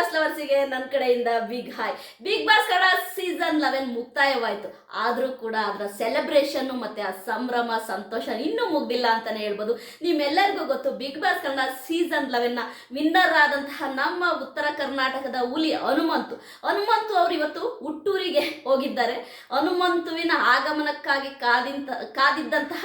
Boss ಲವರ್ಸಿಗೆ ನನ್ನ ಕಡೆಯಿಂದ big hi big boss Kannada season eleven ಮುಕ್ತಾಯವಾಯಿತು. ಆದರೂ ಕೂಡ ಅದರ ಸೆಲೆಬ್ರೇಷನ್ ಮತ್ತೆ ಆ ಸಂಭ್ರಮ, ಸಂತೋಷ ಇನ್ನೂ ಮುಗ್ದಿಲ್ಲ ಅಂತಾನೆ ಹೇಳ್ಬೋದು. ನಿಮ್ಮೆಲ್ಲರಿಗೂ ಗೊತ್ತು ಬಿಗ್ ಬಾಸ್ ಕನ್ನಡ ಸೀಸನ್ ಲೆವೆನ್ನ ವಿನ್ನರ್ ಆದಂತಹ ನಮ್ಮ ಉತ್ತರ ಕರ್ನಾಟಕದ ಹುಲಿ ಹನುಮಂತು. ಹನುಮಂತು ಅವರು ಇವತ್ತು ಹುಟ್ಟೂರಿಗೆ ಹೋಗಿದ್ದಾರೆ. ಹನುಮಂತುವಿನ ಆಗಮನಕ್ಕಾಗಿ ಕಾದಿಂತ, ಕಾದಿದ್ದಂತಹ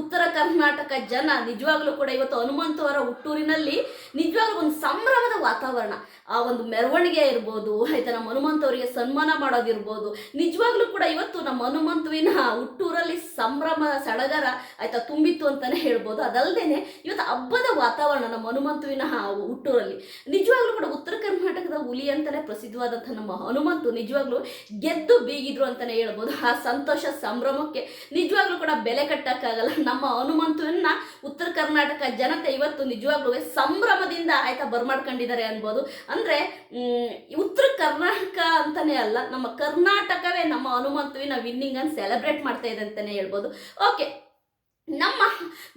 ಉತ್ತರ ಕರ್ನಾಟಕ ಜನ ನಿಜವಾಗ್ಲೂ ಕೂಡ ಇವತ್ತು ಹನುಮಂತು ಹುಟ್ಟೂರಿನಲ್ಲಿ ನಿಜವಾಗ್ಲೂ ಒಂದು ಸಂಭ್ರಮದ ವಾತಾವರಣ. ಆ ಒಂದು ಮೆರವಣಿಗೆ ಇರ್ಬೋದು, ಆಯ್ತಾ ನಮ್ಮ ಹನುಮಂತವರಿಗೆ ಸನ್ಮಾನ ಮಾಡೋದಿರ್ಬೋದು, ನಿಜವಾಗ್ಲೂ ಕೂಡ ಇವತ್ತು ನಮ್ಮ ಹನುಮಂತುವಿನ ಹುಟ್ಟೂರಲ್ಲಿ ಸಂಭ್ರಮ, ಸಡಗರ ಆಯ್ತಾ ತುಂಬಿತ್ತು ಅಂತಾನೆ ಹೇಳ್ಬೋದು. ಅದಲ್ಲದೇನೆ ಇವತ್ತು ಹಬ್ಬದ ವಾತಾವರಣ ನಮ್ಮ ಹನುಮಂತುವಿನ ಹುಟ್ಟೂರಲ್ಲಿ. ನಿಜವಾಗ್ಲೂ ಕೂಡ ಉತ್ತರ ಕರ್ನಾಟಕದ ಹುಲಿ ಅಂತಾನೆ ಪ್ರಸಿದ್ಧವಾದಂತಹ ನಮ್ಮ ಹನುಮಂತು ನಿಜವಾಗ್ಲೂ ಗೆದ್ದು ಬೀಗಿದ್ರು ಅಂತಾನೆ ಹೇಳ್ಬೋದು. ಆ ಸಂತೋಷ ಸಂಭ್ರಮಕ್ಕೆ ನಿಜವಾಗ್ಲೂ ಕೂಡ ಬೆಲೆ ಕಟ್ಟಕ್ಕಾಗಲ್ಲ. ನಮ್ಮ ಹನುಮಂತುವನ್ನ ಉತ್ತರ ಕರ್ನಾಟಕ ಜನತೆ ಇವತ್ತು ನಿಜವಾಗ್ಲೂ ಸಂಭ್ರಮದಿಂದ ಆಯ್ತಾ ಬರ್ಮಾಡ್ಕೊಂಡಿದ್ದಾರೆ ಅನ್ಬೋದು. ಅಂದ್ರೆ ಉತ್ತರ ಕರ್ನಾಟಕ ಅಂತಾನೆ ಅಲ್ಲ, ನಮ್ಮ ಕರ್ನಾಟಕವೇ ನಮ್ಮ ಹನುಮಂತುವಿನ ವಿನ್ನಿಂಗ್ ಅನ್ನು ಸೆಲೆಬ್ರೇಟ್ ಮಾಡ್ತಾ ಇದೆ ಅಂತಾನೆ ಹೇಳ್ಬೋದು. ಓಕೆ ನಮ್ಮ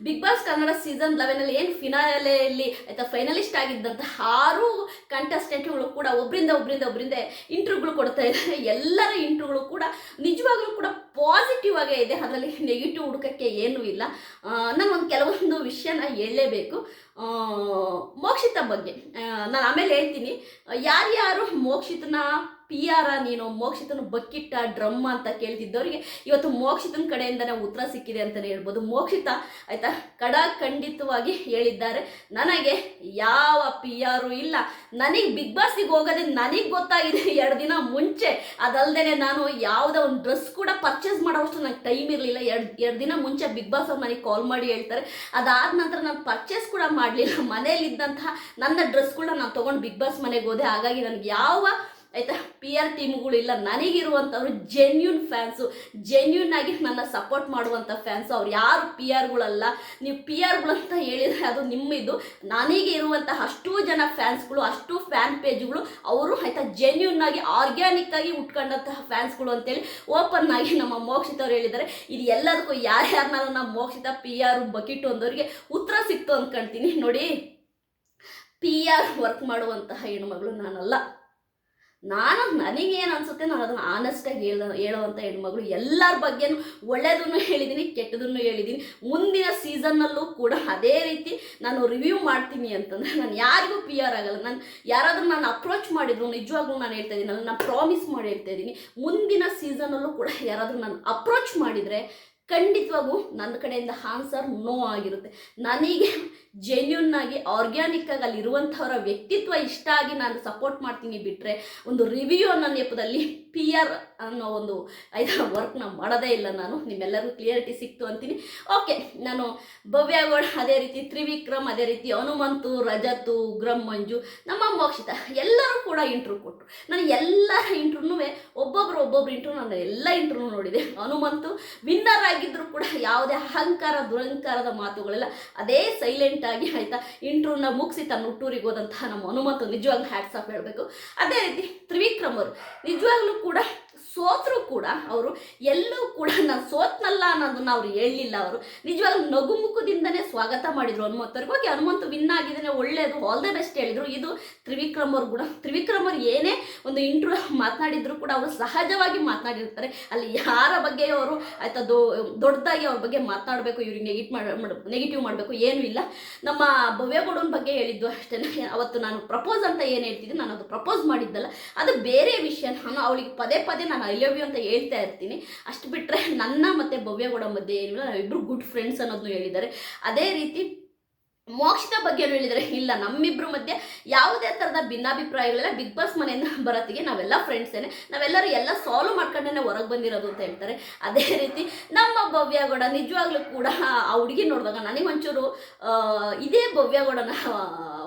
ಬಿಗ್ ಬಾಸ್ ಕನ್ನಡ ಸೀಸನ್ ಲೆವೆನಲ್ಲಿ ಏನು ಫಿನಾಲೆಯಲ್ಲಿ ಆಯ್ತಾ ಫೈನಲಿಸ್ಟ್ ಆಗಿದ್ದಂಥ ಆರು ಕಂಟೆಸ್ಟೆಂಟ್ಗಳು ಕೂಡ ಒಬ್ಬರಿಂದ ಒಬ್ಬರಿಂದ ಒಬ್ಬರಿಂದ ಇಂಟ್ರ್ಯೂಗಳು ಕೊಡ್ತಾ ಇದ್ದಾರೆ. ಎಲ್ಲರ ಇಂಟ್ರ್ಯೂಗಳು ಕೂಡ ನಿಜವಾಗ್ಲೂ ಕೂಡ ಪಾಸಿಟಿವ್ ಆಗೇ ಇದೆ. ಅದರಲ್ಲಿ ನೆಗೆಟಿವ್ ಹುಡುಕಕ್ಕೆ ಏನೂ ಇಲ್ಲ. ನಾನು ಒಂದು ಕೆಲವೊಂದು ವಿಷಯನ ಹೇಳಲೇಬೇಕು. ಮೋಕ್ಷಿತ ಬಗ್ಗೆ. ನಾನು ಆಮೇಲೆ ಹೇಳ್ತೀನಿ. ಯಾರ್ಯಾರು ಮೋಕ್ಷಿತನ ಪಿ ಆರ ನೀನು ಮೋಕ್ಷಿತನ ಬಕ್ಕಿಟ್ಟ ಡ್ರಮ್ ಅಂತ ಕೇಳ್ತಿದ್ದವರಿಗೆ ಇವತ್ತು ಮೋಕ್ಷಿತನ ಕಡೆಯಿಂದನೇ ಉತ್ತರ ಸಿಕ್ಕಿದೆ ಅಂತಲೇ ಹೇಳ್ಬೋದು. ಮೋಕ್ಷಿತ ಆಯಿತಾ? ಕಡ ಖಂಡಿತವಾಗಿ ಹೇಳಿದ್ದಾರೆ. ನನಗೆ ಯಾವ ಪಿ ಆರು ಇಲ್ಲ. ನನಗೆ ಬಿಗ್ ಬಾಸ್ಗೆ ಹೋಗೋದೇ ನನಗೆ ಗೊತ್ತಾಗಿದೆ. ಎರಡು ದಿನ ಮುಂಚೆ. ಅದಲ್ಲದೆ ನಾನು ಯಾವುದೋ ಒಂದು ಡ್ರೆಸ್ ಕೂಡ ಪರ್ಚೇಸ್ ಮಾಡೋವಷ್ಟು ನನಗೆ ಟೈಮ್ ಇರಲಿಲ್ಲ. ಎರಡು ಎರಡು ದಿನ ಮುಂಚೆ ಬಿಗ್ ಬಾಸ್ ಅವ್ರು ನನಗೆ ಕಾಲ್ ಮಾಡಿ ಹೇಳ್ತಾರೆ. ಅದಾದ ನಂತರ ನಾನು ಪರ್ಚೇಸ್ ಕೂಡ ಮಾಡಲಿಲ್ಲ. ಮನೇಲಿದ್ದಂತಹ ನನ್ನ ಡ್ರೆಸ್ಗಳನ್ನ ನಾನು ತೊಗೊಂಡು ಬಿಗ್ ಬಾಸ್ ಮನೆಗೆ ಹೋದೆ. ಹಾಗಾಗಿ ನನಗೆ ಯಾವ ಆಯ್ತಾ? ಪಿ ಆರ್ ಟೀಮ್ಗಳು ಇಲ್ಲ ನನಗಿರುವಂಥವ್ರು ಜೆನ್ಯೂನ್ ಫ್ಯಾನ್ಸು ಜೆನ್ಯೂನ್ ಆಗಿ ನನ್ನ ಸಪೋರ್ಟ್ ಮಾಡುವಂಥ ಫ್ಯಾನ್ಸು ಅವ್ರು ಯಾರು ಪಿ ಆರ್ಗಳಲ್ಲ ನೀವು ಪಿ ಆರ್ಗಳಂತ ಹೇಳಿದರೆ ಅದು ನಿಮ್ಮಿದು. ನನಗೆ ಇರುವಂತಹ ಅಷ್ಟೂ ಜನ ಫ್ಯಾನ್ಸ್ಗಳು ಅಷ್ಟು ಫ್ಯಾನ್ ಪೇಜ್ಗಳು ಅವರು ಆಯ್ತಾ ಜೆನ್ಯೂನ್ ಆಗಿ ಆರ್ಗ್ಯಾನಿಕ್ ಆಗಿ ಉಟ್ಕೊಂಡಂತಹ ಫ್ಯಾನ್ಸ್ಗಳು ಅಂತೇಳಿ ಓಪನ್ ಆಗಿ ನಮ್ಮ ಮೋಕ್ಷಿತ ಅವ್ರು ಹೇಳಿದ್ದಾರೆ. ಇದು ಎಲ್ಲದಕ್ಕೂ ಯಾರ್ಯಾರನ್ನಾರು ನಮ್ಮ ಮೋಕ್ಷಿತ ಪಿ ಆರ್ ಬಕೆಟ್ ಒಂದವರಿಗೆ ಉತ್ತರ ಸಿಕ್ತು ಅಂದ್ಕೊಳ್ತೀನಿ ನೋಡಿ ಪಿ ಆರ್ ವರ್ಕ್ ಮಾಡುವಂತಹ ಹೆಣ್ಮಗಳು ನಾನಲ್ಲ. ನಾನು ನನಗೆ ಏನು ಅನ್ಸುತ್ತೆ ನಾನು ಅದನ್ನು ಆನೆಸ್ಟಾಗಿ ಹೇಳ ಹೇಳುವಂಥ ಹೆಣ್ಮಗಳು ಎಲ್ಲರ ಬಗ್ಗೆನೂ ಒಳ್ಳೆಯದನ್ನು ಹೇಳಿದ್ದೀನಿ ಕೆಟ್ಟದನ್ನು ಹೇಳಿದ್ದೀನಿ ಮುಂದಿನ ಸೀಸನ್ನಲ್ಲೂ ಕೂಡ ಅದೇ ರೀತಿ ನಾನು ರಿವ್ಯೂ ಮಾಡ್ತೀನಿ ಅಂತಂದರೆ ನಾನು ಯಾರಿಗೂ ಪಿ ಆರ್ ಆಗಲ್ಲ. ನಾನು ಯಾರಾದರೂ ನಾನು ಅಪ್ರೋಚ್ ಮಾಡಿದ್ರು, ನಿಜವಾಗ್ಲೂ ನಾನು ಹೇಳ್ತಾ ಇದ್ದೀನಿ, ನಾನು ಪ್ರಾಮಿಸ್ ಮಾಡಿ ಹೇಳ್ತಾ ಇದ್ದೀನಿ. ಮುಂದಿನ ಸೀಸನಲ್ಲೂ ಕೂಡ ಯಾರಾದರೂ ನಾನು ಅಪ್ರೋಚ್ ಮಾಡಿದರೆ ಖಂಡಿತವಾಗೂ ನನ್ನ ಕಡೆಯಿಂದ ಆನ್ಸರ್ ನೋ ಆಗಿರುತ್ತೆ. ನನಗೆ ಜೆನ್ಯೂನ್ ಆಗಿ ಆರ್ಗ್ಯಾನಿಕ್ ಆಗಿ ಅಲ್ಲಿರುವಂಥವರ ವ್ಯಕ್ತಿತ್ವ ಇಷ್ಟ ಆಗಿ ನಾನು ಸಪೋರ್ಟ್ ಮಾಡ್ತೀನಿ ಬಿಟ್ಟರೆ ಒಂದು ರಿವ್ಯೂ ಅನ್ನೋ ನೆಪದಲ್ಲಿ ಪಿ ಆರ್ ಅನ್ನೋ ಒಂದು ಐದು ವರ್ಕ್ನ ಮಾಡೋದೇ ಇಲ್ಲ ನಾನು. ನಿಮ್ಮೆಲ್ಲರಿಗೂ ಕ್ಲಿಯರಿಟಿ ಸಿಕ್ತು ಅಂತೀನಿ. ಓಕೆ ನಾನು ಭವ್ಯಗೌಡ ಅದೇ ರೀತಿ ತ್ರಿವಿಕ್ರಮ್, ಅದೇ ರೀತಿ ಹನುಮಂತು, ರಜತು, ಉಗ್ರಂ, ಮಂಜು, ನಮ್ಮ ಮೋಕ್ಷಿತ ಎಲ್ಲರೂ ಕೂಡ ಇಂಟ್ರ್ಯೂ ಕೊಟ್ಟರು ನಾನು ಎಲ್ಲ ಇಂಟ್ರೂ ಒಬ್ಬೊಬ್ರು ಒಬ್ಬೊಬ್ರು ಇಂಟ್ರೂ ನಾನು ಎಲ್ಲ ಇಂಟ್ರೂ ನೋಡಿದೆ. ಹನುಮಂತು ವಿನ್ನರ್ ಆಗಿದ್ರು ಕೂಡ ಯಾವುದೇ ಅಹಂಕಾರ, ದುರಹಂಕಾರದ ಮಾತುಗಳೆಲ್ಲ ಅದೇ ಸೈಲೆಂಟ್ ಆಗಿ ಆಯ್ತಾ ಇಂಟ್ರೂನ ಮುಗಿಸಿ ತನ್ನ ಹುಟ್ಟೂರಿಗೆ ಹೋದಂತಹ ನಮ್ಮ ಹನುಮಂತು ನಿಜವಾಗ್ಲೂ ಹ್ಯಾಟ್ಸ್ ಆಫ್ ಹೇಳಬೇಕು. ಅದೇ ರೀತಿ ತ್ರಿವಿಕ್ರಮ್ ನಿಜವಾಗ್ಲೂ ಕೂಡ ಸೋತರು ಕೂಡ ಅವರು, ಎಲ್ಲೂ ಕೂಡ ನಾನು ಸೋತ್ನಲ್ಲ ಅನ್ನೋದನ್ನ ಅವ್ರು ಹೇಳಲಿಲ್ಲ ಅವರು. ನಿಜವಾಗ್ಲೂ ನಗು ಮುಖದಿಂದನೇ ಸ್ವಾಗತ ಮಾಡಿದ್ರು ಹನುಮಂತವ್ರಿಗೆ. ಓಕೆ ಹನುಮಂತು ವಿನ್ ಆಗಿದ್ದಾನೆ ಒಳ್ಳೆಯದು ಆಲ್ ದ ಬೆಸ್ಟ್ ಹೇಳಿದ್ರು. ಇದು ತ್ರಿವಿಕ್ರಮ್ ಅವ್ರು ಕೂಡ, ತ್ರಿವಿಕ್ರಮ್ ಅವ್ರು ಏನೇ ಒಂದು ಇಂಟ್ರೂ ಮಾತನಾಡಿದ್ರು ಕೂಡ ಅವರು ಸಹಜವಾಗಿ ಮಾತನಾಡಿರ್ತಾರೆ. ಅಲ್ಲಿ ಯಾರ ಬಗ್ಗೆ ಅವರು ಆಯ್ತಾ ದೊ, ದೊಡ್ಡದಾಗಿ ಅವ್ರ ಬಗ್ಗೆ ಮಾತನಾಡಬೇಕು, ಇವ್ರಿಗೆ ನೆಗೆಟ್ ಮಾಡ ನೆಗೆಟಿವ್ ಮಾಡಬೇಕು ಏನೂ ಇಲ್ಲ. ನಮ್ಮ ಭವ್ಯಗೌಡನ ಬಗ್ಗೆ ಹೇಳಿದ್ದು ಅಷ್ಟೇ. ಅವತ್ತು ನಾನು ಪ್ರಪೋಸ್ ಅಂತ ಏನು ಹೇಳ್ತಿದ್ದೆ ನಾನು ಅದು ಪ್ರಪೋಸ್ ಮಾಡಿದ್ದಲ್ಲ. ಅದು ಬೇರೆ ವಿಷಯ. ನಾನು ಅವಳಿಗೆ ಪದೇ ಪದೇ ನಾನು ಐ ಲವ್ ಯು ಅಂತ ಹೇಳ್ತಾ ಇರ್ತೀನಿ. ಅಷ್ಟು ಬಿಟ್ಟರೆ ನನ್ನ ಮತ್ತು ಭವ್ಯಗೌಡ ಮಧ್ಯೆ ಏನಿಲ್ಲ. ನಾವಿಬ್ಬರು ಗುಡ್ ಫ್ರೆಂಡ್ಸ್ ಅನ್ನೋದನ್ನು ಹೇಳಿದ್ದಾರೆ. ಅದೇ ರೀತಿ ಮೋಕ್ಷದ ಬಗ್ಗೆ ಹೇಳಿದರೆ ಇಲ್ಲ. ನಮ್ಮಿಬ್ಬರು ಮಧ್ಯೆ ಯಾವುದೇ ಥರದ ಭಿನ್ನಾಭಿಪ್ರಾಯಗಳೆಲ್ಲ. ಬಿಗ್ ಬಾಸ್ ಮನೆಯಿಂದ ಬರೋತ್ತಿಗೆ ನಾವೆಲ್ಲ ಫ್ರೆಂಡ್ಸೇನೆ ನಾವೆಲ್ಲರೂ ಎಲ್ಲ ಸಾಲ್ವ್ ಮಾಡ್ಕೊಂಡೇ ಹೊರಗೆ ಬಂದಿರೋದು ಅಂತ ಹೇಳ್ತಾರೆ. ಅದೇ ರೀತಿ ನಮ್ಮ ಭವ್ಯಗೌಡ ನಿಜವಾಗ್ಲೂ ಕೂಡ ಆ ಹುಡುಗಿ ನೋಡಿದಾಗ ನನಗೆ ಒಂಚೂರು ಇದೇ ಭವ್ಯಗೌಡನ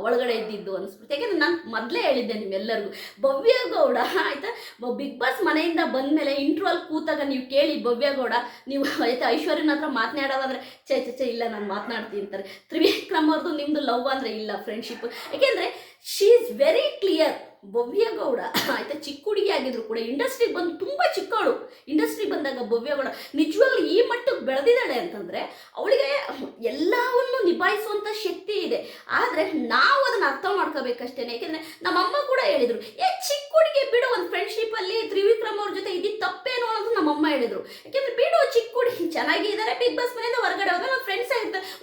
ಒಳಗಡೆ ಇದ್ದಿದ್ದು ಅನ್ಸ್ಬಿಟ್ಟು ಯಾಕೆಂದ್ರೆ ನಾನು ಮೊದಲೇ ಹೇಳಿದ್ದೆ ನಿಮ್ಮೆಲ್ಲರಿಗೂ ಭವ್ಯಗೌಡ ಆಯ್ತಾ? ಬಿಗ್ ಬಾಸ್ ಮನೆಯಿಂದ ಬಂದ ಮೇಲೆ ಇಂಟ್ರೋಲ್ ಕೂತಾಗ ನೀವು ಕೇಳಿ ಭವ್ಯಗೌಡ ನೀವು ಆಯ್ತಾ ಐಶ್ವರ್ಯನ ಹತ್ರ ಮಾತನಾಡೋದಾದ್ರೆ ಚೇ ಚೇ ಇಲ್ಲ, ನಾನು ಮಾತನಾಡ್ತೀನಿ ಅಂತಾರೆ. ತ್ರಿವಿಕ್ರಮ್ ಅವ್ರದ್ದು ನಿಮ್ಮದು ಲವ್ ಅಂದರೆ ಇಲ್ಲ ಫ್ರೆಂಡ್ಶಿಪ್ ಯಾಕೆಂದರೆ she is very clear Bhavya Gowda, ಆಯ್ತಾ, ಚಿಕ್ಕ ಹುಡುಗಿ ಆಗಿದ್ರು ಕೂಡ ಇಂಡಸ್ಟ್ರಿಗೆ ಬಂದು ತುಂಬ ಚಿಕ್ಕವಳು. ಇಂಡಸ್ಟ್ರಿಗೆ ಬಂದಾಗ ಭವ್ಯಗೌಡ, ನಿಜವಾಗ್ಲೂ ಈ ಮಟ್ಟಕ್ಕೆ ಬೆಳೆದಿದ್ದಾಳೆ ಅಂತಂದರೆ, ಅವಳಿಗೆ ಎಲ್ಲವನ್ನು ನಿಭಾಯಿಸುವಂಥ ಶಕ್ತಿ ಇದೆ. ಆದರೆ ನಾವು ಅದನ್ನು ಅರ್ಥ ಮಾಡ್ಕೋಬೇಕಷ್ಟೇ ಯಾಕೆಂದ್ರೆ ನಮ್ಮಮ್ಮ ಕೂಡ ಹೇಳಿದ್ರು, ಏ, ಚಿಕ್ಕ ಹುಡುಗಿ ಬಿಡು, ಒಂದು ಫ್ರೆಂಡ್ಶಿಪ್ ಅಲ್ಲಿ ತ್ರಿವಿಕ್ರಮ್ ಅವ್ರ ಜೊತೆ ಇದ್ದಿದ್ದು ತಪ್ಪೇನು? ಅನ್ನೋದು ನಮ್ಮಮ್ಮ ಹೇಳಿದ್ರು. ಯಾಕೆಂದ್ರೆ, ಬಿಡು, ಚಿಕ್ಕ ಹುಡುಗಿ ಚೆನ್ನಾಗಿದ್ದಾರೆ, ಬಿಗ್ ಬಾಸ್ ಮನೆಯಿಂದ ಹೊರಗಡೆ ಹೋದ್ರೆ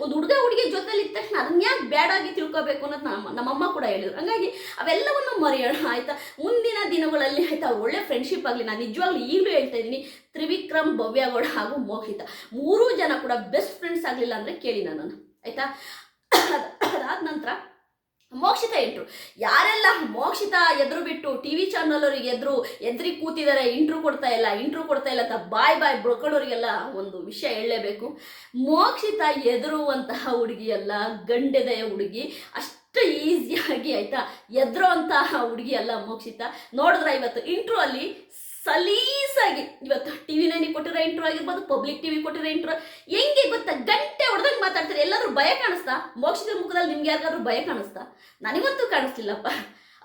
ಒಂದು ಹುಡುಗ ಹುಡುಗಿ ಜೊತೆಲಿ ಇದ್ದ ತಕ್ಷಣ ಅದನ್ನ ಯಾಕೆ ಬೇಡಾಗಿ ತಿಳ್ಕೊಬೇಕು ಅನ್ನೋದು ನಮ್ಮ ನಮ್ಮಮ್ಮ ಕೂಡ ಹೇಳಿದ್ರು. ಹಂಗಾಗಿ ಅವೆಲ್ಲವನ್ನು ಮರೆಯೋಣ, ಆಯ್ತಾ? ಮುಂದಿನ ದಿನಗಳಲ್ಲಿ, ಆಯ್ತಾ? ಒಳ್ಳೆ ಫ್ರೆಂಡ್ಶಿಪ್ ಆಗಲಿ. ನಾನು ನಿಜವಾಗ್ಲೂ ಈಗಲೂ ಹೇಳ್ತಾ ಇದ್ದೀನಿ, ತ್ರಿವಿಕ್ರಮ್, ಭವ್ಯಗೌಡ ಹಾಗೂ ಮೋಹಿತ. ಮೂರೂ ಜನ ಕೂಡ ಬೆಸ್ಟ್ ಫ್ರೆಂಡ್ಸ್ ಆಗಲಿಲ್ಲ ಅಂದರೆ ಕೇಳಿ ನಾನು ಆಯ್ತಾ? ಅದಾದ ನಂತರ ಮೋಕ್ಷಿತ ಇಂಟ್ರು ಯಾರೆಲ್ಲ ಮೋಕ್ಷಿತ ಎದುರು ಬಿಟ್ಟು ಟಿ ವಿ ಚಾನಲ್ ಅವ್ರಿಗೆ ಎದುರು ಎದ್ರಿ ಕೂತಿದ್ದಾರೆ ಇಂಟ್ರು ಕೊಡ್ತಾ ಇಲ್ಲ ಇಂಟ್ರು ಕೊಡ್ತಾ ಇಲ್ಲ ಅಂತ ಬಾಯ್ ಬಾಯ್ ಬಡ್ಕೊಳ್ಳೋರಿಗೆಲ್ಲ ಒಂದು ವಿಷಯ ಹೇಳಲೇಬೇಕು. ಮೋಕ್ಷಿತ ಎದುರುವಂತಹ ಹುಡುಗಿ ಅಲ್ಲ ಗಂಡೆದೆಯ ಹುಡುಗಿ, ಅಷ್ಟು ಈಸಿಯಾಗಿ ಆಯ್ತಾ? ಎದುರುವಂತಹ ಹುಡುಗಿ ಅಲ್ಲ ಮೋಕ್ಷಿತ. ನೋಡಿದ್ರೆ ಇವತ್ತು ಇಂಟ್ರು ಅಲ್ಲಿ ಸಲೀಸಾಗಿ. ಇವತ್ತು ಟಿ ವಿ ನೈನಿಗೆ ಕೊಟ್ಟಿರೋ ಇಂಟ್ರೋ ಆಗಿರ್ಬೋದು ಪಬ್ಲಿಕ್ ಟಿವಿ ಕೊಟ್ಟಿರೋ ಇಂಟ್ರೋ ಹೆಂಗೆ ಗೊತ್ತಾ? ಗಂಟೆ ಹೊಡೆದಂಗೆ ಮಾತಾಡ್ತಾರೆ. ಎಲ್ಲಾದ್ರೂ ಭಯ ಕಾಣಿಸ್ತಾ? ಮೋಕ್ಷದ ಮುಖದಲ್ಲಿ ನಿಮ್ಗೆ ಯಾರಿಗಾದ್ರೂ ಭಯ ಕಾಣಿಸ್ತಾ? ನನಗಂತೂ ಕಾಣಿಸ್ಲಿಲ್ಲಪ್ಪ.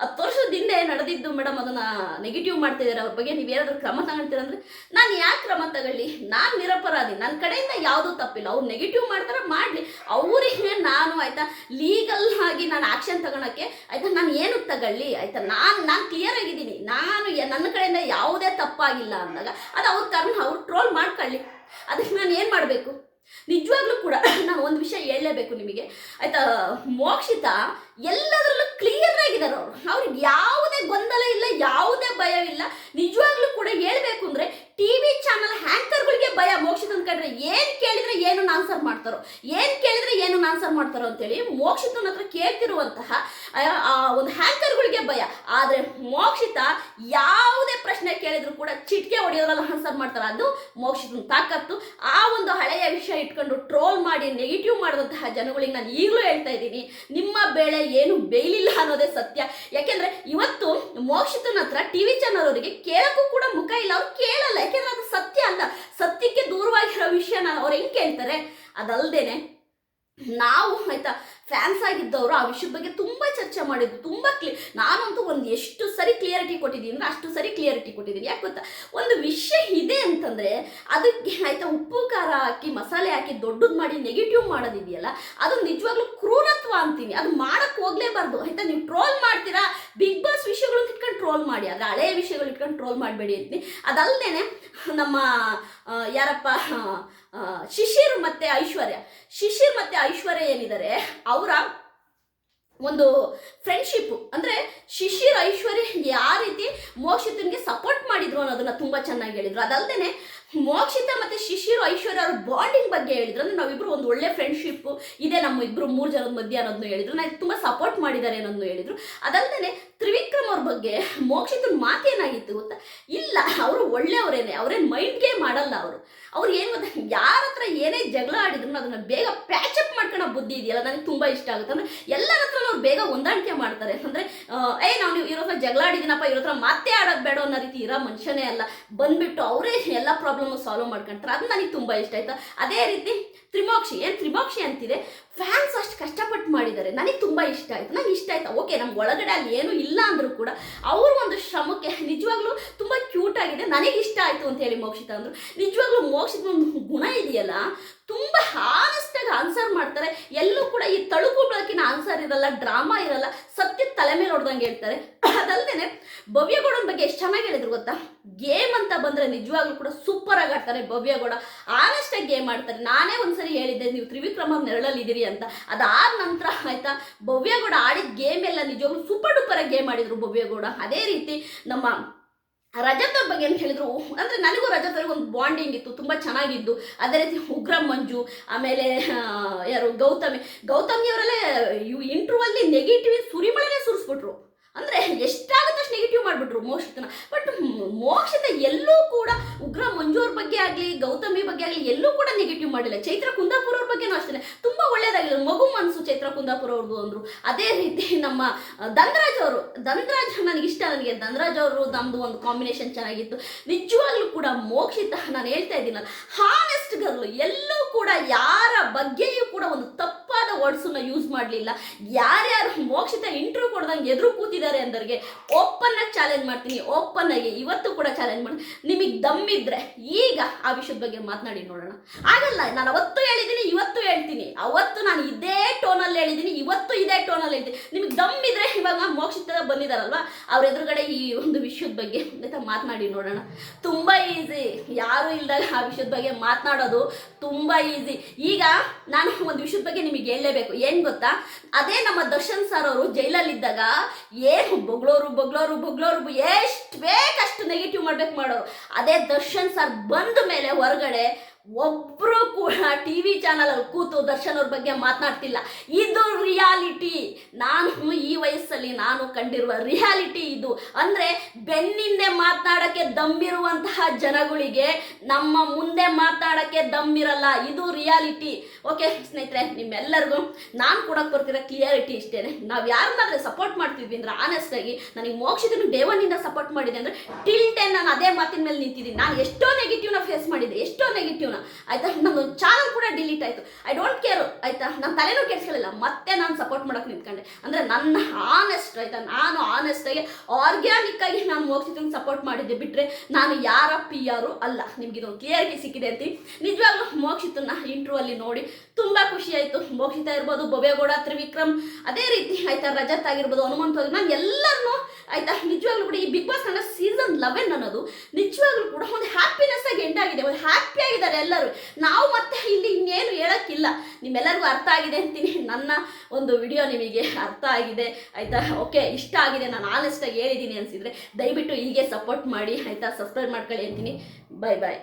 ಹತ್ತು ವರ್ಷದ ಹಿಂದೆ ನಡೆದಿದ್ದು ಮೇಡಮ್ ಅದನ್ನ ನೆಗೆಟಿವ್ ಮಾಡ್ತಿದ್ದಾರೆ ಅವ್ರ ಬಗ್ಗೆ ನೀವು ಏನಾದರೂ ಕ್ರಮ ತಗೊಳ್ತೀರ ಅಂದ್ರೆ, ನಾನು ಯಾಕೆ ಕ್ರಮ ತಗೊಳ್ಳಿ? ನಾನು ನಿರಪರಾಧಿ. ನನ್ನ ಕಡೆಯಿಂದ ಯಾವುದೂ ತಪ್ಪಿಲ್ಲ. ಅವ್ರು ನೆಗೆಟಿವ್ ಮಾಡ್ತಾರೆ, ಮಾಡಲಿ. ಅವರಿಗೆ ನಾನು ಆಯ್ತಾ? ಲೀಗಲ್ ಆಗಿ ನಾನು ಆಕ್ಷನ್ ತಗೊಳಕ್ಕೆ, ಆಯ್ತಾ? ನಾನು ಏನು ತಗೊಳ್ಳಿ? ಆಯ್ತಾ? ನಾನು ನಾನು ಕ್ಲಿಯರ್ ಆಗಿದ್ದೀನಿ. ನಾನು ನನ್ನ ಕಡೆಯಿಂದ ಯಾವುದೇ ತಪ್ಪಾಗಿಲ್ಲ ಅಂದಾಗ, ಅದು ಅವ್ರ ಕಾರಣ ಅವ್ರು ಟ್ರೋಲ್ ಮಾಡ್ಕೊಳ್ಳಿ. ಅದಕ್ಕೆ ನಾನು ಏನು ಮಾಡಬೇಕು? ನಿಜವಾಗ್ಲೂ ಕೂಡ ನಾನು ಒಂದು ವಿಷಯ ಹೇಳಲೇಬೇಕು ನಿಮಗೆ. ಆಯ್ತಾ? ಮೋಕ್ಷಿತ ಎಲ್ಲದರಲ್ಲೂ ಕ್ಲಿಯರ್ ಆಗಿದ್ದಾರೆ ಅವರು. ಅವ್ರಿಗೆ ಯಾವುದೇ ಇಲ್ಲ ಯಾವುದೇ ಭಯವಿಲ್ಲ ನಿಜವಾಗ್ಲೂ ಕೂಡ ಹೇಳ್ಬೇಕು ಅಂದ್ರೆ ಟಿ ವಿ ಚಾನಲ್ ಹ್ಯಾಂಕರ್ಗಳಿಗೆ ಭಯ ಮೋಕ್ಷಿತ ಕಂಡ್ರೆ ಏನು ಕೇಳಿದ್ರೆ ಏನು ಆನ್ಸರ್ ಮಾಡ್ತಾರೋ ಏನು ಕೇಳಿದ್ರೆ ಏನು ಆನ್ಸರ್ ಮಾಡ್ತಾರೋ ಅಂತೇಳಿ ಮೋಕ್ಷಿತನ ಹತ್ರ ಕೇಳ್ತಿರುವಂತಹ ಒಂದು ಹ್ಯಾಂಕರ್ಗಳಿಗೆ ಭಯ. ಆದರೆ ಮೋಕ್ಷಿತ ಯಾವುದೇ ಪ್ರಶ್ನೆ ಕೇಳಿದ್ರು ಕೂಡ ಚಿಟಿಕೆ ಹೊಡೆಯೋದ್ರಲ್ಲಿ ಆನ್ಸರ್ ಮಾಡ್ತಾರೆ. ಅದು ಮೋಕ್ಷಿತನ ತಾಕತ್ತು. ಆ ಒಂದು ಹಳೆಯ ವಿಷಯ ಇಟ್ಕೊಂಡು ಟ್ರೋಲ್ ಮಾಡಿ ನೆಗೆಟಿವ್ ಮಾಡಿದಂತಹ ಜನಗಳಿಗೆ ನಾನು ಈಗಲೂ ಹೇಳ್ತಾ ಇದ್ದೀನಿ, ನಿಮ್ಮ ಬೇಳೆ ಏನು ಬೇಯಲಿಲ್ಲ ಅನ್ನೋದೇ ಸತ್ಯ. ಯಾಕೆಂದ್ರೆ ಇವತ್ತು ಮೋಕ್ಷಿತನ ಹತ್ರ ಟಿ ವಿ ಚಾನಲ್ ಅವರಿಗೆ ಕೇಳಕ್ಕೂ ಕೂಡ ಮುಖ ಇಲ್ಲ. ಅವ್ರು ಕೇಳಲ್ಲ. ಯಾಕೆಂದ್ರೆ ಅದು ಸತ್ಯ ಅಲ್ಲ. ಸತ್ಯಕ್ಕೆ ದೂರವಾಗಿರೋ ವಿಷಯನ ಅವ್ರು ಹೆಂಗ್ ಕೇಳ್ತಾರೆ? ಅದಲ್ದೇನೆ ನಾವು ಆಯ್ತಾ ಫ್ಯಾನ್ಸ್ ಆಗಿದ್ದವರು ಆ ವಿಷಯದ ಬಗ್ಗೆ ತುಂಬ ಚರ್ಚೆ ಮಾಡಿದ್ದು, ತುಂಬ ಕ್ಲಿ ನಾನಂತೂ ಒಂದು ಎಷ್ಟು ಸರಿ ಕ್ಲಿಯರಿಟಿ ಕೊಟ್ಟಿದ್ದೀನಿ ಅಂದರೆ ಅಷ್ಟು ಸರಿ ಕ್ಲಿಯರಿಟಿ ಕೊಟ್ಟಿದ್ದೀನಿ. ಯಾಕೆ ಗೊತ್ತಾ? ಒಂದು ವಿಷಯ ಇದೆ ಅಂತಂದರೆ ಅದಕ್ಕೆ ಆಯಿತಾ ಉಪ್ಪು, ಖಾರ ಹಾಕಿ, ಮಸಾಲೆ ಹಾಕಿ ದೊಡ್ಡದು ಮಾಡಿ ನೆಗೆಟಿವ್ ಮಾಡೋದಿದೆಯಲ್ಲ, ಅದು ನಿಜವಾಗ್ಲೂ ಕ್ರೂರತ್ವ ಅಂತೀನಿ. ಅದು ಮಾಡಕ್ಕೆ ಹೋಗ್ಲೇಬಾರ್ದು. ಆಯಿತಾ? ನೀವು ಟ್ರೋಲ್ ಮಾಡ್ತೀರಾ? ಬಿಗ್ ಬಾಸ್ ವಿಷಯಗಳನ್ನ ಇಟ್ಕೊಂಡು ಟ್ರೋಲ್ ಮಾಡಿ. ಆದರೆ ಹಳೆಯ ವಿಷಯಗಳು ಇಟ್ಕೊಂಡು ಟ್ರೋಲ್ ಮಾಡಬೇಡಿ ಅಂತೀನಿ. ಅದಲ್ಲದೆ ನಮ್ಮ ಯಾರಪ್ಪ? ಶಿಶಿರ್ ಮತ್ತೆ ಐಶ್ವರ್ಯ. ಶಿಶಿರ್ ಮತ್ತೆ ಐಶ್ವರ್ಯ ಏನಿದ್ದಾರೆ? ಅವರ ಒಂದು ಫ್ರೆಂಡ್ಶಿಪ್ ಅಂದರೆ ಶಿಶಿರ್ ಐಶ್ವರ್ಯ ಯಾವ ರೀತಿ ಮೋಕ್ಷಿತನಿಗೆ ಸಪೋರ್ಟ್ ಮಾಡಿದ್ರು ಅನ್ನೋದನ್ನ ತುಂಬ ಚೆನ್ನಾಗಿ ಹೇಳಿದ್ರು. ಅದಲ್ದೇನೆ ಮೋಕ್ಷಿತ ಮತ್ತೆ ಶಿಶಿರ್ ಐಶ್ವರ್ಯ ಅವ್ರ ಬಾಂಡಿಂಗ್ ಬಗ್ಗೆ ಹೇಳಿದ್ರು. ಅಂದ್ರೆ ನಾವಿಬ್ರು ಒಂದು ಒಳ್ಳೆ ಫ್ರೆಂಡ್ಶಿಪ್ ಇದೆ. ನಮ್ಮ ಇಬ್ಬರು ಮೂರು ಜನದ ಮಧ್ಯೆ ಅನ್ನೋದನ್ನ ಹೇಳಿದ್ರು. ನಾನು ತುಂಬ ಸಪೋರ್ಟ್ ಮಾಡಿದ್ದಾರೆ ಅನ್ನೋದನ್ನು ಹೇಳಿದರು. ಅವ್ರ ಬಗ್ಗೆ ಮೋಕ್ಷಿತನ ಮಾತೇನಾಗಿತ್ತು ಗೊತ್ತಾ? ಇಲ್ಲ ಅವರು ಒಳ್ಳೆಯವರೇನೆ ಮೈಂಡ್ ಮೈಂಡ್ಗೆ ಮಾಡಲ್ಲ ಅವರು. ಅವ್ರು ಏನು ಗೊತ್ತಾ? ಯಾರ ಹತ್ರ ಏನೇ ಜಗಳ ಆಡಿದ್ರು ಅದನ್ನ ಬೇಗ ಪ್ಯಾಚಪ್ ಮಾಡ್ಕೊಳ್ಳೋ ಬುದ್ಧಿ ಇದೆಯಲ್ಲ ನನಗೆ ತುಂಬ ಇಷ್ಟ ಆಗುತ್ತೆ. ಅಂದ್ರೆ ಎಲ್ಲರ ಹತ್ರ ಅವ್ರು ಬೇಗ ಹೊಂದಾಣಿಕೆ ಮಾಡ್ತಾರೆ. ಅಂದ್ರೆ ಏ, ನಾವು ಇವ್ರ ಹತ್ರ ಜಗಳ ಆಡಿದ್ದೀನಪ್ಪ, ಇವ್ರ ಹತ್ರ ಮತ್ತೆ ಆಡೋದು ಬೇಡ ಅನ್ನೋ ರೀತಿ ಇರೋ ಮನುಷ್ಯನೇ ಅಲ್ಲ. ಬಂದ್ಬಿಟ್ಟು ಅವರೇ ಎಲ್ಲ ಪ್ರಾಬ್ಲಮ್ ಸಾಲ್ವ್ ಮಾಡ್ಕೊಂತಾರೆ. ಅದು ನನಗೆ ತುಂಬ ಇಷ್ಟ ಆಯ್ತಾ. ಅದೇ ರೀತಿ ತ್ರಿಮೋಕ್ಷಿ, ಏನು ತ್ರಿಮೋಕ್ಷಿ ಅಂತಿದೆ ಫ್ಯಾನ್ಸ್ ಅಷ್ಟು ಕಷ್ಟಪಟ್ಟು ಮಾಡಿದ್ದಾರೆ. ನನಗೆ ತುಂಬ ಇಷ್ಟ ಆಯ್ತು. ನಂಗೆ ಇಷ್ಟ ಆಯ್ತಾ. ಓಕೆ, ನಮ್ಗೆ ಒಳಗಡೆ ಅಲ್ಲಿ ಏನೂ ಇಲ್ಲ ಅಂದರೂ ಕೂಡ ಅವ್ರ ಒಂದು ಶ್ರಮಕ್ಕೆ ನಿಜವಾಗ್ಲೂ ತುಂಬ ಕ್ಯೂಟ್ ಆಗಿದೆ. ನನಗೆ ಇಷ್ಟ ಆಯಿತು ಅಂತ ಹೇಳಿ ಮೋಕ್ಷಿತ ಅಂದರು. ನಿಜವಾಗ್ಲೂ ಮೋಕ್ಷಿತ ಒಂದು ಗುಣ ಇದೆಯಲ್ಲ, ತುಂಬ ಹಾನೆಸ್ಟಾಗಿ ಆನ್ಸರ್ ಮಾಡ್ತಾರೆ. ಎಲ್ಲೂ ಕೂಡ ಈ ತಳುಕು ಬೆಳಕಿನ ಆನ್ಸರ್ ಇರಲ್ಲ ಡ್ರಾಮಾ ಇರಲ್ಲ ಸತ್ಯ ತಲೆ ಮೇಲೆ ಹೊಡೆದಂಗೆ ಹೇಳ್ತಾರೆ. ಅದಲ್ದೇನೆ ಭವ್ಯಗೌಡನ ಬಗ್ಗೆ ಎಷ್ಟು ಚೆನ್ನಾಗಿ ಹೇಳಿದ್ರು ಗೊತ್ತಾ? ಗೇಮ್ ಅಂತ ಬಂದರೆ ನಿಜವಾಗ್ಲೂ ಕೂಡ ಸೂಪರ್ ಆಗಿ ಆಡ್ತಾರೆ ಭವ್ಯಗೌಡ. ಆನೆಸ್ಟಾಗಿ ಗೇಮ್ ಆಡ್ತಾರೆ. ನಾನೇ ಒಂದ್ಸರಿ ಹೇಳಿದ್ದೆ, ನೀವು ತ್ರಿವಿಕ್ರಮ ನೆರಳಲ್ಲಿದ್ದೀರಿ ಅಂತ. ಅದಾದ ನಂತರ ಆಯ್ತಾ, ಭವ್ಯಗೌಡ ಆಡಿದ ಗೇಮ್ ಎಲ್ಲ ನಿಜವಾಗ್ಲೂ ಸೂಪರ್ ಡೂಪರ್ ಆಗಿ ಗೇಮ್ ಆಡಿದ್ರು ಭವ್ಯಗೌಡ. ಅದೇ ರೀತಿ ನಮ್ಮ ರಜತ್ ಬಗ್ಗೆ ಏನು ಹೇಳಿದ್ರು, ಅಂದ್ರೆ ನನಗೂ ರಜತ್ ಅವ್ರಿಗೆ ಒಂದು ಬಾಂಡಿಂಗ್ ಇತ್ತು, ತುಂಬಾ ಚೆನ್ನಾಗಿದ್ದು. ಅದೇ ರೀತಿ ಉಗ್ರ ಮಂಜು, ಆಮೇಲೆ ಯಾರು ಗೌತಮಿ. ಗೌತಮಿ ಅವರಲ್ಲೇ ಇಂಟ್ರೂ ಅಲ್ಲಿ ನೆಗೆಟಿವ್ ಸುರಿಮಳೆನೇ ಸುರಿಸ್ಬಿಟ್ರು. ಅಂದ್ರೆ ಎಷ್ಟಾಗುತ್ತೆ ಅಷ್ಟು ನೆಗೆಟಿವ್ ಮಾಡಿಬಿಟ್ರು ಮೋಕ್ಷಿತನ ಬಟ್ ಮೋಕ್ಷಿತ ಎಲ್ಲೂ ಕೂಡ ಉಗ್ರ ಮಂಜು ಬಗ್ಗೆ ಆಗಲಿ, ಗೌತಮಿ ಬಗ್ಗೆ ಆಗಲಿ, ಎಲ್ಲೂ ಕೂಡ ನೆಗೆಟಿವ್ ಮಾಡಿಲ್ಲ. ಚೈತ್ರ ಕುಂದಾಪುರ ಅವ್ರ ಬಗ್ಗೆನೂ ಅಷ್ಟೇ ತುಂಬಾ ಒಳ್ಳೆಯದಾಗಿಲ್ಲ ಮಗು ಚೈತ್ರ ಕುಂದಾಪುರ ಅವ್ರದ್ದು ಅಂದ್ರು. ಅದೇ ರೀತಿ ನಮ್ಮ ದಂದ್ರಾಜ್ ಅವರು, ಧನ್ರಾಜ್ ನನಗೆ ಇಷ್ಟ ನನಗೆ. ಧನ್ರಾಜ್ ಅವರು ನಮ್ದು ಒಂದು ಕಾಂಬಿನೇಷನ್ ಚೆನ್ನಾಗಿತ್ತು. ನಿಜವಾಗ್ಲೂ ಕೂಡ ಮೋಕ್ಷಿತ, ನಾನು ಹೇಳ್ತಾ ಇದ್ದೀನಲ್ಲ. ಹಾನೆಸ್ಟ್ ಗರ್ಲು ಎಲ್ಲೂ ಕೂಡ ಯಾರ ಬಗ್ಗೆಯೂ ಕೂಡ ಒಂದು ತಪ್ಪು ತಪ್ಪಾದ ವರ್ಡ್ಸನ್ನ ಯೂಸ್ ಮಾಡಲಿಲ್ಲ. ಯಾರ್ಯಾರು ಮೋಕ್ಷಿತ ಇಂಟರ್ವ್ಯೂ ಕೊಡ್ದಂಗೆ ಎದುರು ಕೂತಿದ್ದಾರೆ ಅಂದ್ರಿಗೆ ಓಪನ್ ಆಗಿ ಚಾಲೆಂಜ್ ಮಾಡ್ತೀನಿ. ಓಪನ್ ಆಗಿ ಇವತ್ತು ಕೂಡ ಚಾಲೆಂಜ್ ಮಾಡಿ. ನಿಮಗೆ ದಮ್ಮಿದ್ರೆ ಈಗ ಆ ವಿಷಯದ ಬಗ್ಗೆ ಮಾತನಾಡಿ ನೋಡೋಣ. ಆಗಲ್ಲ ನಾನು ಅವತ್ತು ಹೇಳಿದ್ದೀನಿ ಇವತ್ತು ಹೇಳ್ತೀನಿ. ಅವತ್ತು ನಾನು ಇದೇ ಟೋನಲ್ಲಿ ಹೇಳಿದ್ದೀನಿ ಇವತ್ತು ಇದೇ ಟೋನಲ್ಲಿ ಹೇಳ್ತೀನಿ ನಿಮಗೆ ಇದ್ರೆ ಇವಾಗ ಮೋಕ್ಷಿತ ಬಂದಿದಾರಲ್ವಾ? ಅವ್ರ ಎದುರುಗಡೆ ಈ ಒಂದು ವಿಷಯದ ಬಗ್ಗೆ ಆಯ್ತಾ ಮಾತನಾಡಿ ನೋಡೋಣ. ತುಂಬ ಈಸಿ ಯಾರು ಇಲ್ದಾಗ ಆ ವಿಷಯದ ಬಗ್ಗೆ ಮಾತನಾಡೋದು ತುಂಬ ಈಸಿ ಈಗ ನಾನು ಒಂದು ವಿಷಯದ ಬಗ್ಗೆ ನಿಮಗೆ ಹೇಳಲೇಬೇಕು. ಏನು ಗೊತ್ತಾ? ಅದೇ ನಮ್ಮ ದರ್ಶನ್ ಸರ್ ಅವರು ಜೈಲಲ್ಲಿದ್ದಾಗ ಏನು ಬೊಗ್ಳೋರು ಬೊಗ್ಳೋರು ಬೊಗ್ಳೋರು ಎಷ್ಟು ಬೇಕಷ್ಟು ನೆಗೆಟಿವ್ ಮಾಡ್ಬೇಕು ಮಾಡೋರು. ಅದೇ ದರ್ಶನ್ ಸರ್ ಬಂದ ಮೇಲೆ ಹೊರಗಡೆ ಒಬ್ಬರು ಕೂಡ ಟಿ ವಿ ಚಾನಲಲ್ಲಿ ಕೂತು ದರ್ಶನ್ ಅವ್ರ ಬಗ್ಗೆ ಮಾತನಾಡ್ತಿಲ್ಲ. ಇದು ರಿಯಾಲಿಟಿ ನಾನು ಈ ವಯಸ್ಸಲ್ಲಿ ನಾನು ಕಂಡಿರುವ ರಿಯಾಲಿಟಿ ಇದು. ಅಂದರೆ ಬೆನ್ನಿಂದೆ ಮಾತನಾಡೋಕ್ಕೆ ದಮ್ಮಿರುವಂತಹ ಜನಗಳಿಗೆ ನಮ್ಮ ಮುಂದೆ ಮಾತಾಡೋಕ್ಕೆ ದಮ್ಮಿರಲ್ಲ ಇದು ರಿಯಾಲಿಟಿ ಓಕೆ ಸ್ನೇಹಿತರೆ, ನಿಮ್ಮೆಲ್ಲರಿಗೂ ನಾನು ಕೂಡ ಬರ್ತಿರೋ ಕ್ಲಿಯಾರಿಟಿ ಇಷ್ಟೇನೆ. ನಾವು ಯಾರನ್ನಾದ್ರೆ ಸಪೋರ್ಟ್ ಮಾಡ್ತಿದ್ವಿ ಅಂದ್ರೆ ಆನೆಸ್ಟಾಗಿ ನನಗೆ ಮೋಕ್ಷದನ್ನು ದೇವನಿಂದ ಸಪೋರ್ಟ್ ಮಾಡಿದೆ ಅಂದರೆ ಟಿಲ್ ಟೆನ್ ನಾನು ಅದೇ ಮಾತಿನ ಮೇಲೆ ನಿಂತಿದ್ದೀನಿ. ನಾನು ಎಷ್ಟೋ ನೆಗೆಟಿವ್ನ ಫೇಸ್ ಮಾಡಿದ್ದೆ ಎಷ್ಟೋ ನೆಗೆಟಿವ್ನ ಆಯ್ತಾ? ನನ್ನ ಚಾನಲ್ ಕೂಡ ಡಿಲೀಟ್ ಆಯಿತು. ಐ ಡೋಂಟ್ ಕೇರ್ ಆಯ್ತಾ? ನನ್ನ ತಲೆನೂ ಕೆಡ್ಸ್ಕೊಳ್ಳಿಲ್ಲ. ಮತ್ತೆ ನಾನು ಸಪೋರ್ಟ್ ಮಾಡೋಕೆ ನಿಂತ್ಕೊಂಡೆ. ಅಂದರೆ ನನ್ನ ಆನೆಸ್ಟ್ ಆಯ್ತಾ? ನಾನು ಆನೆಸ್ಟಾಗಿ ಆರ್ಗ್ಯಾನಿಕ್ ಆಗಿ ನಾನು ಮೋಕ್ಷಿತಂಗೆ ಸಪೋರ್ಟ್ ಮಾಡಿದ್ದೆ. ಬಿಟ್ಟರೆ ನಾನು ಯಾರ ಪಿ ಯಾರು ಅಲ್ಲ. ನಿಮ್ಗೆ ಇದೊಂದು ಕ್ಲಿಯರ್ಗೆ ಸಿಕ್ಕಿದೆ ಅಂತ. ನಿಜವಾಗ್ಲೂ ಮೋಕ್ಷಿತನ ಇಂಟ್ರೂ ಅಲ್ಲಿ ನೋಡಿ ತುಂಬ ಖುಷಿ ಆಯಿತು. ಮೋಕ್ಷಿತ ಇರ್ಬೋದು ಬೊಬೇಗೌಡ ತ್ರಿವಿಕ್ರಮ್. ಅದೇ ರೀತಿ, ಆಯ್ತಾ? ರಜತ್ ಆಗಿರ್ಬೋದು, ಹನುಮಂತ ನಾನು ಎಲ್ಲರನ್ನೂ ಆಯ್ತಾ? ನಿಜವಾಗ್ಲೂ ಕೂಡ ಈ big boss Kannada season eleven ಅನ್ನೋದು ನಿಜವಾಗ್ಲೂ ಕೂಡ ಒಂದು ಹ್ಯಾಪಿನೆಸ್ ಆಗಿ ಎಂಡ್ ಆಗಿದೆ. ಒಂದು ಹ್ಯಾಪಿ ಆಗಿದ್ದಾರೆ ಎಲ್ಲರೂ. ನಾವು ಮತ್ತೆ ಇಲ್ಲಿ ಇನ್ನೇನು ಹೇಳೋಕ್ಕಿಲ್ಲ. ನಿಮ್ಮೆಲ್ಲರಿಗೂ ಅರ್ಥ ಆಗಿದೆ ಅಂತೀನಿ. ನನ್ನ ಒಂದು ವಿಡಿಯೋ ನಿಮಗೆ ಅರ್ಥ ಆಗಿದೆ. ಆಯ್ತಾ? ಓಕೆ ಇಷ್ಟ ಆಗಿದೆ. ನಾನು ಆನೆಸ್ಟಾಗಿ ಹೇಳಿದ್ದೀನಿ ಅನಿಸಿದರೆ ದಯವಿಟ್ಟು ಹೀಗೆ ಸಪೋರ್ಟ್ ಮಾಡಿ. ಆಯ್ತಾ? ಸಬ್ಸ್ಕ್ರೈಬ್ ಮಾಡ್ಕೊಳ್ಳಿ ಅಂತೀನಿ. ಬಾಯ್ ಬಾಯ್